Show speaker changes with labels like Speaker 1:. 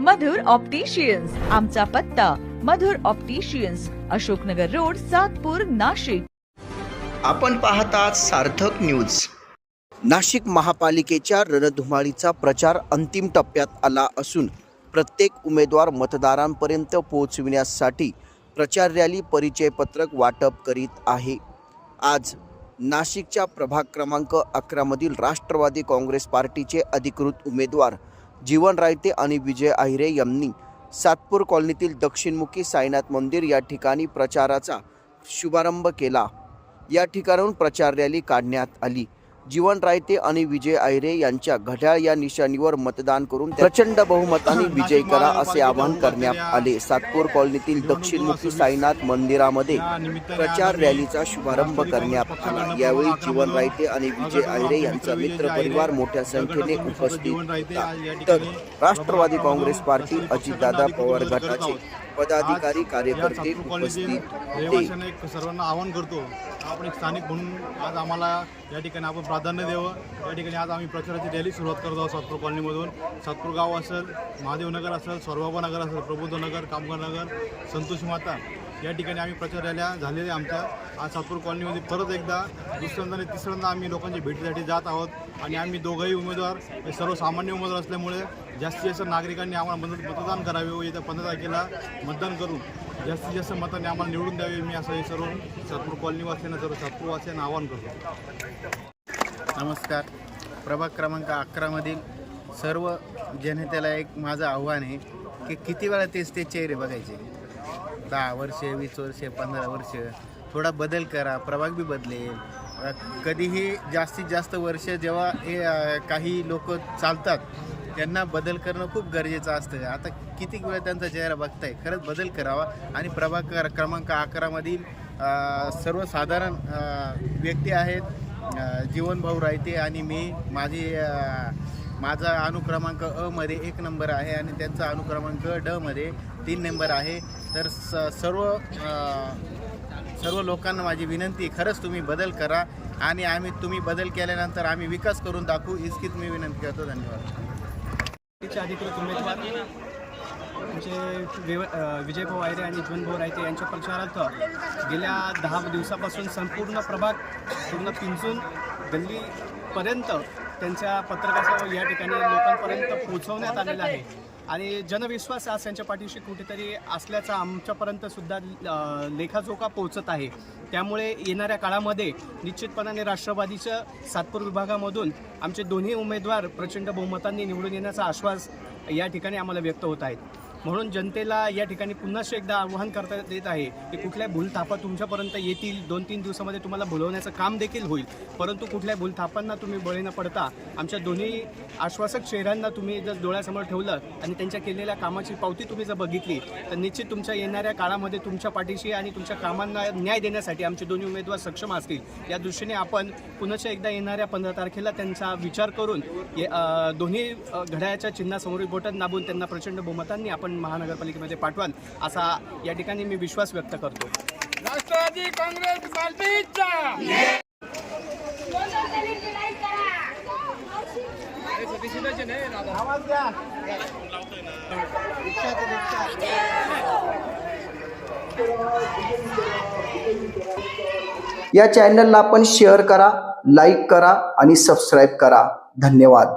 Speaker 1: मधुर opticians. आमचा पत्ता Madhur opticians Ashoknagar road Satpur Nashik.
Speaker 2: आपण पाहतात सार्थक न्यूज.
Speaker 3: नाशिक महापालिकेच्या रणधुमाळीचा प्रचार अंतिम टप्प्यात आला असून प्रत्येक उमेदवार मतदारांपर्यंत पोहोचविण्यासाठी प्रचार रॅली परिचयपत्रक वाटप करीत आहे. आज नाशिकच्या प्रभाग क्रमांक अकरामधील राष्ट्रवादी काँग्रेस पार्टीचे अधिकृत उमेदवार जीवन रायते आणि विजय आहिरे यांनी सातपूर कॉलनीतील दक्षिणमुखी साईनाथ मंदिर या ठिकाणी प्रचाराचा शुभारंभ केला. या ठिकाणाहून प्रचार रॅली काढण्यात आली. जीवन रायते आणि विजय आयरे यांच्या घड्याळ या निशाणीवर मतदान करून प्रचंड बहुमताने विजय करा असे आवाहन करण्यात आले. सातपूर कॉलनीतील दक्षिणमुखी साईनाथ मंदिरामध्ये प्रचार रॅलीचा शुभारंभ करण्यात आला. यावेळी जीवन रायते आणि विजय आयरे यांचा मित्र परिवार मोठ्या संख्येने उपस्थित होता. तर राष्ट्रवादी काँग्रेस पार्टी अजितदादा पवार गटाचे पदाधिकारी कार्यकर्ते उपस्थित होते.
Speaker 4: रहिवाशांना एक सर्वांना आवाहन करतो आपण एक स्थानिक म्हणून आज आम्हाला या ठिकाणी आपण प्राधान्य द्यावं. या ठिकाणी आज आम्ही प्रचाराची रॅली सुरुवात करत आहोत सातपूर कॉलनीमधून. सातपूर गाव असेल महादेवनगर असेल स्वर्बाबा नगर असेल प्रबोधनगर कामगार नगर संतोष माता. या ठिकाणी आम्ही प्रचार रॅल्या झालेल्या आमच्या. आज सातपूर कॉलनीमध्ये परत एकदा दुसऱ्यांदा आणि तिसऱ्यांदा आम्ही लोकांच्या भेटीसाठी जात आहोत. आणि आम्ही दोघंही उमेदवार हे सर्वसामान्य उमेदवार असल्यामुळे जास्तीत जास्त नागरिकांनी आम्हाला मदत मतदान करावे व येत्या पंधरा तारखेला मतदान करून जास्तीत जास्त मताने आम्हाला निवडून द्यावे. मी असं हे सर्व सातपूर कॉलनीवासियांना सर्व सातपूरवासियांना आवाहन करतो.
Speaker 5: नमस्कार. प्रभाग क्रमांक अकरामधील सर्व जनतेला एक माझं आव्हान आहे की किती वेळा तेच ते चेहरे बघायचे? दहा वर्षे वीस वर्षे पंधरा वर्ष. थोडा बदल करा प्रभाग बी बदलेल. कधीही जास्तीत जास्त वर्ष जेव्हा हे काही लोक चालतात त्यांना बदल करणं खूप गरजेचं असतं. आता किती वेळ त्यांचा चेहरा बघताय खरंच बदल करावा आणि प्रभाग क्रमांक अकरामधील सर्वसाधारण व्यक्ती आहेत जीवनभाऊ रायते आणि मी माझी माझा अनुक्रमांक अ मध्ये एक नंबर आहे आणि त्यांचा अनुक्रमांक ड मध्ये तीन नंबर आहे. तर स सर्व सर्व लोकांना माझी विनंती खरंच तुम्ही बदल करा आणि आम्ही तुम्ही बदल केल्यानंतर आम्ही विकास करून दाखवू इतकीच मी विनंती करतो धन्यवाद.
Speaker 6: चे अधिकृत उमेदवार आमचे वेव अ, आयरे आणि भाऊ रायते यांच्या प्रचारार्थ गेल्या दहा दिवसापासून संपूर्ण प्रभाग पूर्ण पिंजून गल्लीपर्यंत त्यांच्या पत्रकाचा या ठिकाणी लोकांपर्यंत पोहोचवण्यात आलेला आहे. आणि जनविश्वास आज त्यांच्या पाठीशी कुठेतरी असल्याचा आमच्यापर्यंत सुद्धा लेखाजोखा पोहोचत आहे. त्यामुळे येणाऱ्या काळामध्ये निश्चितपणाने राष्ट्रवादीच्या सातपूर विभागामधून आमचे दोन्ही उमेदवार प्रचंड बहुमतांनी निवडून येण्याचा आश्वास या ठिकाणी आम्हाला व्यक्त होत आहेत. म्हणून जनतेला या ठिकाणी पुन्हा एकदा आव्हान करता येत आहे की कुठल्या भूलथापा तुमच्यापर्यंत येतील दोन तीन दिवसामध्ये तुम्हाला बोलवण्याचं काम देखील होईल. परंतु कुठल्या भूलथापांना तुम्ही बळी न पडता आमच्या दोन्ही आश्वासक चेहऱ्यांना तुम्ही जर डोळ्यासमोर ठेवलं आणि त्यांच्या केलेल्या कामाची पावती तुम्ही जर बघितली तर निश्चित तुमच्या येणाऱ्या काळामध्ये तुमच्या पाठीशी आणि तुमच्या कामांना न्याय देण्यासाठी आमचे दोन्ही उमेदवार सक्षम असतील. या दृष्टीने आपण पुन्हा एकदा येणाऱ्या पंधरा तारखेला त्यांचा विचार करून ये- दोन्ही अ, घड्याळाच्या चिन्हासमोरील बोटात नाबून त्यांना प्रचंड बहुमतांनी आपण महानगरपालिकेमध्ये पाठवाल असा या ठिकाणी मी विश्वास व्यक्त करतो.
Speaker 7: राष्ट्रवादी काँग्रेस
Speaker 3: या चॅनलला आपण शेअर करा लाईक करा आणि सबस्क्राईब करा. धन्यवाद.